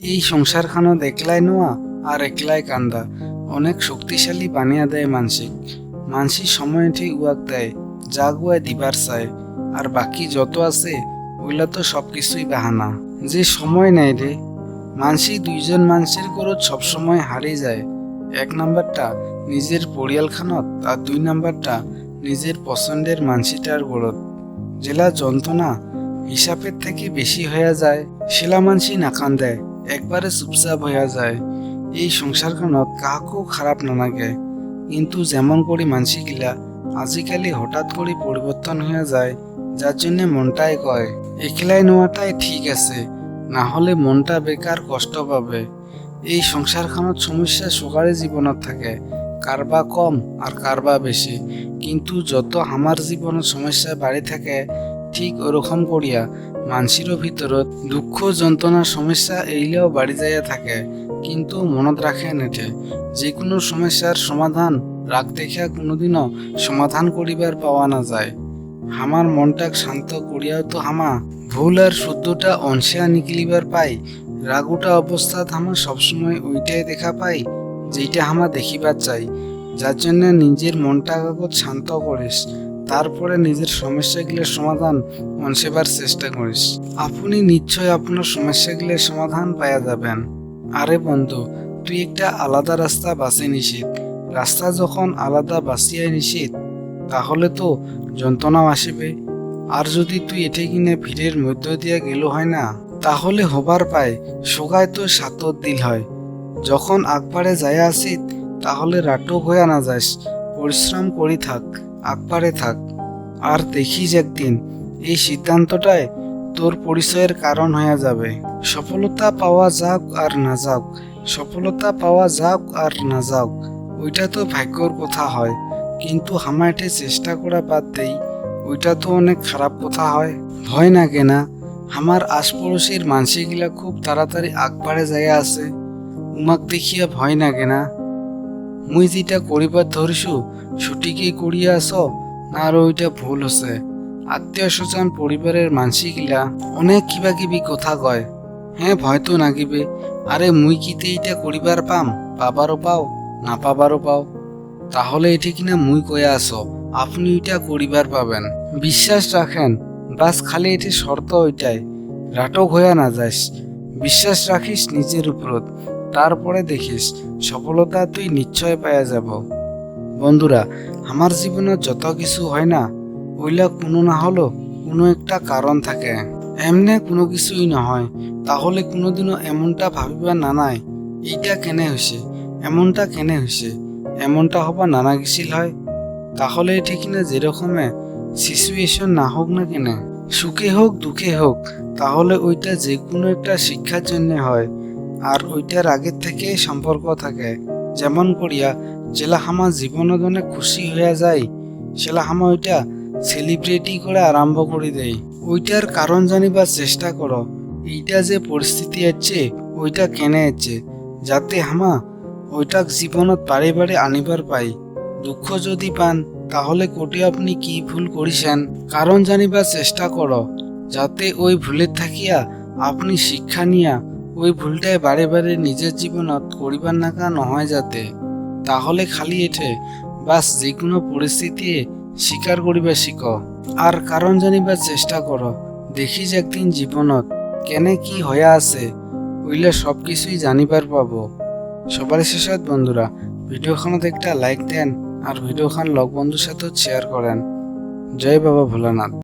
এই সংসারখানত একলাই নোয়া আর একলাই কান্দা। অনেক শক্তিশালী বানিয়া দেয় মানসিক। মানসি সময় ঠিক উয়াক দেয় যা দিবার চায় আর বাকি যত আছে ওইলা তো সব কিছুই বাহানা। যে সময় নেয় রে মানসি দুইজন মানুষের করত সবসময় হারিয়ে যায়। এক নাম্বারটা নিজের পরিয়ালখানত আর দুই নাম্বারটা নিজের পছন্দের মানসিটার গড়ত জেলা যন্ত্রণা হিসাবের থেকে বেশি হয়ে যায়, শিলা মানসি নাকান দেয় একবারে চুপচাপ হইয়া যায়। এই সংসারখানত কাকো খারাপ না লাগে। কিন্তু যেমন করে মানসিগিলা আজিকালি হঠাৎ করে পরিবর্তন হয়ে যায় যার জন্য মনটাই কয়, একলাই নেওয়াটাই ঠিক আছে না হলে মনটা বেকার কষ্ট পাবে। এই সংসারখানত সমস্যা সকালে জীবনত থাকে কারবা কম আর কারবা বেশি কিন্তু যত আমার জীবনের সমস্যা বাড়ি থাকে, ঠিক ওরকম করিয়া মানসিরও ভিতরত দুঃখ যন্ত্রণার সমস্যা এইলেও বাড়ি যাইয়া থাকে, কিন্তু মনত রাখে নেঠে যে কোনো সমস্যার সমাধান রাগ দেখিয়া কোনোদিনও সমাধান করিবার পাওয়া না যায় আমার মনটাক শান্ত করিয়াও তো হামা ভুল আর শুদ্ধটা অংশিয়া নিকলিবার পাই রাগুটা অবস্থাত হামা সবসময় ওইটাই দেখা পাই যেইটা হামা দেখিবার চাই যার জন্য নিজের মনটা কাগজ শান্ত করিস তারপরে নিজের সমস্যাগুলোর সমাধান অনসেবার চেষ্টা করিস। আপনি নিশ্চয় আপনার সমস্যাগুলোর সমাধান পাওয়া যাবেন। আরে বন্ধু, তুই একটা আলাদা রাস্তা বাছে নিশিত রাস্তা যখন আলাদা বাছিয়ে নিশিত তাহলে তো যন্ত্রণাও আসিবে। আর যদি তুই এটে কিনে ভিড়ের মধ্য দিয়ে গেল হয় না, তাহলে হবার পায় সোগায় তো সাতত দিল হয়। যখন আকবারে যায় আসিত তাহলে রাটক হইয়া না যাস পরিশ্রম করি থাক। আকবারে থাক। আর দেখিস একদিন, এই সিদ্ধান্তটাই তোর পরিচয়ের কারণ হয়ে যাবে। সফলতা পাওয়া যাক আর না যাক, সফলতা পাওয়া যাক আর না যাক, ওইটা তো ভাগ্যর কথা হয়। কিন্তু হামাইটে চেষ্টা করা বাদ দেই, ওইটা তো অনেক খারাপ কথা হয়। ভয় না কেনা আমার আশপড়শির মানসিকগুলা খুব তাড়াতাড়ি আগবাড়ে যায় আছে উমাক দেখিয়া ভয় না। কেনা মুই যেটা করিবার ধরিছু ছুটিকে করিয়া আস না আর ওইটা ভুল হচ্ছে আত্মীয় স্বজন পরিবারের মানসিকগুলা অনেক কিবা কিবি কথা কয়। হ্যাঁ ভয় তো নাগিবে। আরে মুই কিতে এইটা করিবার পাম? পাবারও পাও না পাবারও পাও। তাহলে এটি কিনা মুই কয়ে আসো আপনি এটা করিবার পাবেন। বিশ্বাস রাখেন বাস খালি এটি শর্ত ওইটাই রাটক হইয়া না যাস বিশ্বাস রাখিস নিজের উপরত তারপরে দেখিস, সফলতা তুই নিশ্চয় পাইয়া যাব। বন্ধুরা, আমার জীবনে যত কিছু হয় না ওইলা কোনো না হলো কোনো একটা কারণ থাকে। এমনে কোনো কিছুই নহয়, তাহলে কোনোদিনও এমনটা ভাবিবা না নাই এইটা কেনে হয়েছে এমনটা কেনে হয়েছে এমনটা হবা নানা গেছিল হয়। তাহলে ঠিক না যেরকমে সিচুয়েশন না হোক না কেনে। সুখে হোক দুঃখে হোক তাহলে ওইটা যে কোনো একটা শিক্ষার জন্য হয়। আর ওইটার আগের থেকে সম্পর্ক থাকে। যেমন করিয়া জেলা হামা জীবনত অনেক খুশি হইয়া যায় সেলা হামা ওইটা সেলিব্রেটি করে আরম্ভ করে দেয় ওইটার কারণ জানিবার চেষ্টা করো, এইটা যে পরিস্থিতি আছে, ওইটা কেনে আছে, যাতে হামা ওইটাক জীবনত বারে বারে আনিবার পাই। দুঃখ যদি পান, তাহলে কোটে আপনি কি ভুল করিছেন কারণ জানিবার চেষ্টা করো, যাতে ওই ভুলের থাকিয়া আপনি শিক্ষা নিয়া ওই ভুলটাই বারে বারে নিজের জীবনত করিবার নাকা নহয় যাতে। তাহলে খালি এঠে বাস যে কোনো পরিস্থিতি স্বীকার করিবা শিখ। আর কারণ জানিবার চেষ্টা করো দেখিস একদিন জীবনত কেনে কি হয়ে আছে ওইলে সব কিছুই জানিবার পাবো। সবার শেষত বন্ধুরা, ভিডিওখনত একটা লাইক দেন আর ভিডিওখান লগ বন্ধুর সাথেও শেয়ার করেন। জয় বাবা ভোলানাথ।